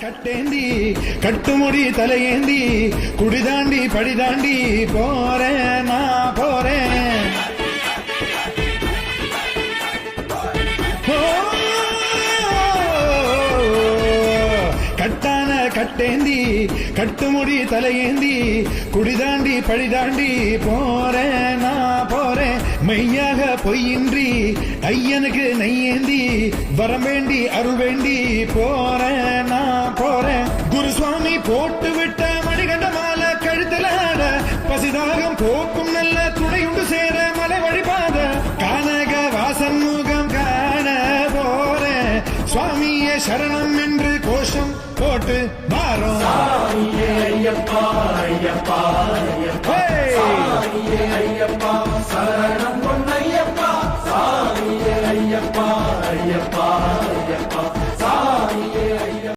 கட்டேந்தி கட்டுமுடி தலையேந்தி குடிதாண்டி படிதாண்டி போறேன் நான் போறேன் கட்டான கட்டேந்தி கட்டுமுடி தலையேந்தி குடிதாண்டி பழிதாண்டி போறேன் நான் போறேன் மெய்யாக பொய்யின்றி ஐயனுக்கு நெய்யேந்தி வரம் வேண்டி அருள் வேண்டி போறேன் போட்டு விட்ட மணிகண்ட மாலை கழுத்துல ஆட பசிதாகம் போக்கும் நல்ல துணையுண்டு சேர மலை வழிபாத கானக வாசன் முகம் காண போற சுவாமியே சரணம் என்று கோஷம் போட்டு மாறும். ஐயப்பா ஐயப்பா ஐயப்பா சரணம் பொன்னையப்பா. ஐயப்பா ஐயப்பா ஐயப்பா.